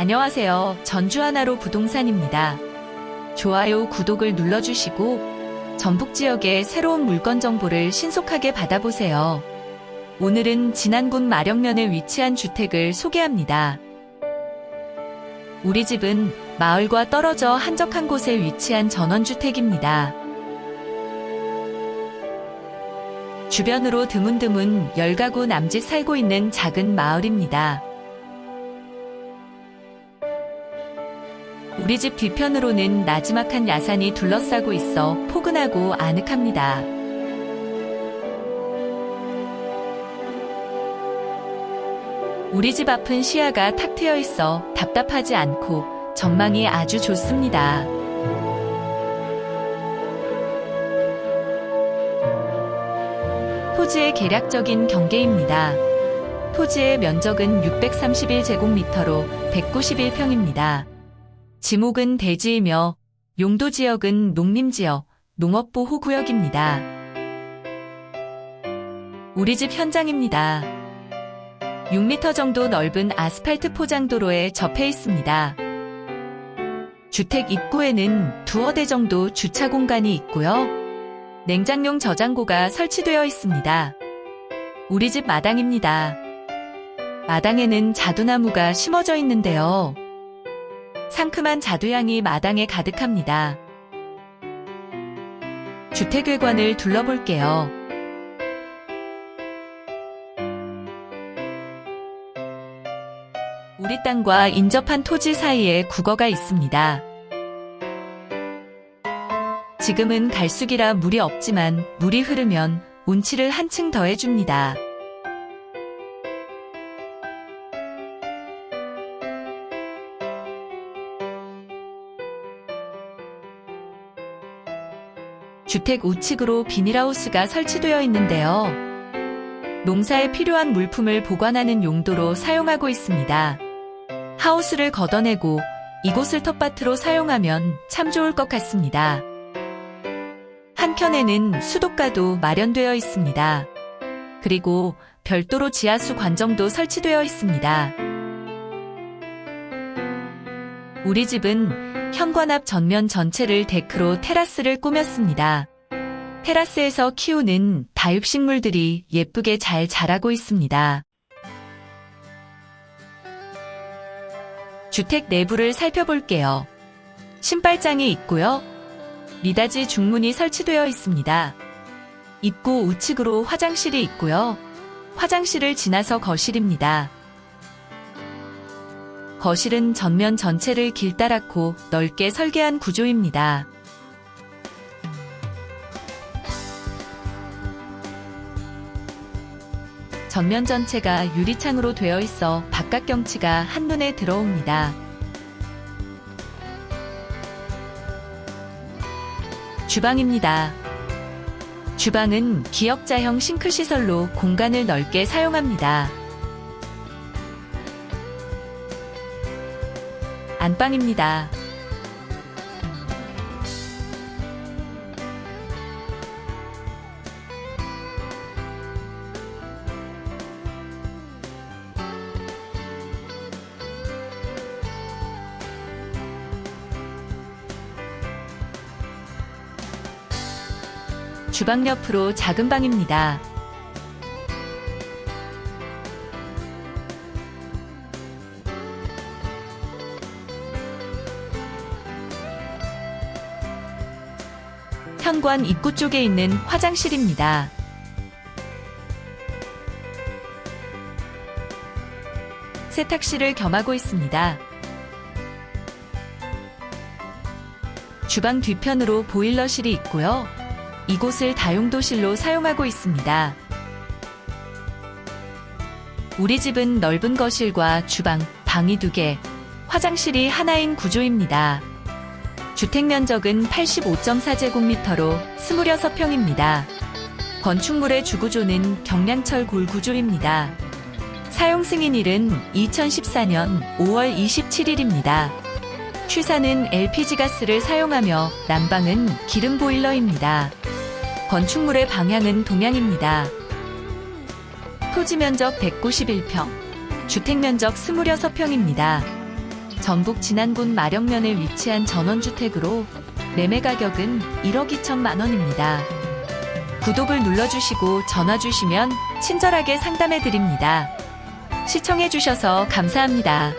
안녕하세요. 전주 하나로 부동산입니다. 좋아요, 구독을 눌러주시고 전북 지역의 새로운 물건 정보를 신속하게 받아보세요. 오늘은 진안군 마령면에 위치한 주택을 소개합니다. 우리 집은 마을과 떨어져 한적한 곳에 위치한 전원주택입니다. 주변으로 드문드문 열가구 남짓 살고 있는 작은 마을입니다. 우리 집 뒤편으로는 나지막한 야산이 둘러싸고 있어 포근하고 아늑합니다. 우리 집 앞은 시야가 탁 트여 있어 답답하지 않고 전망이 아주 좋습니다. 토지의 계략적인 경계입니다. 토지의 면적은 631제곱미터로 191평입니다. 지목은 대지이며 용도 지역은 농림지역, 농업보호구역입니다. 우리 집 현장입니다. 6m 정도 넓은 아스팔트 포장도로에 접해 있습니다. 주택 입구에는 두어 대 정도 주차 공간이 있고요. 냉장용 저장고가 설치되어 있습니다. 우리 집 마당입니다. 마당에는 자두나무가 심어져 있는데요. 상큼한 자두향이 마당에 가득합니다. 주택 외관을 둘러볼게요. 우리 땅과 인접한 토지 사이에 국어가 있습니다. 지금은 갈수기라 물이 없지만 물이 흐르면 운치를 한층 더해줍니다. 주택 우측으로 비닐하우스가 설치되어 있는데요. 농사에 필요한 물품을 보관하는 용도로 사용하고 있습니다. 하우스를 걷어내고 이곳을 텃밭으로 사용하면 참 좋을 것 같습니다. 한켠에는 수도가도 마련되어 있습니다. 그리고 별도로 지하수 관정도 설치되어 있습니다. 우리 집은 현관 앞 전면 전체를 데크로 테라스를 꾸몄습니다. 테라스에서 키우는 다육식물들이 예쁘게 잘 자라고 있습니다. 주택 내부를 살펴볼게요. 신발장이 있고요. 미닫이 중문이 설치되어 있습니다. 입구 우측으로 화장실이 있고요. 화장실을 지나서 거실입니다. 거실은 전면 전체를 길다랗고 넓게 설계한 구조입니다. 전면 전체가 유리창으로 되어 있어 바깥 경치가 한눈에 들어옵니다. 주방입니다. 주방은 기역자형 싱크 시설로 공간을 넓게 사용합니다. 안방입니다. 주방 옆으로 작은 방입니다. 현관 입구 쪽에 있는 화장실입니다. 세탁실을 겸하고 있습니다. 주방 뒤편으로 보일러실이 있고요. 이곳을 다용도실로 사용하고 있습니다. 우리 집은 넓은 거실과 주방, 방이 두 개, 화장실이 하나인 구조입니다. 주택 면적은 85.4제곱미터로 26평입니다. 건축물의 주구조는 경량철 골 구조입니다. 사용 승인일은 2014년 5월 27일입니다. 취사는 LPG 가스를 사용하며 난방은 기름 보일러입니다. 건축물의 방향은 동향입니다. 토지 면적 191평, 주택 면적 26평입니다. 전북 진안군 마령면에 위치한 전원주택으로 매매 가격은 1억 2천만 원입니다. 구독을 눌러주시고 전화 주시면 친절하게 상담해 드립니다. 시청해 주셔서 감사합니다.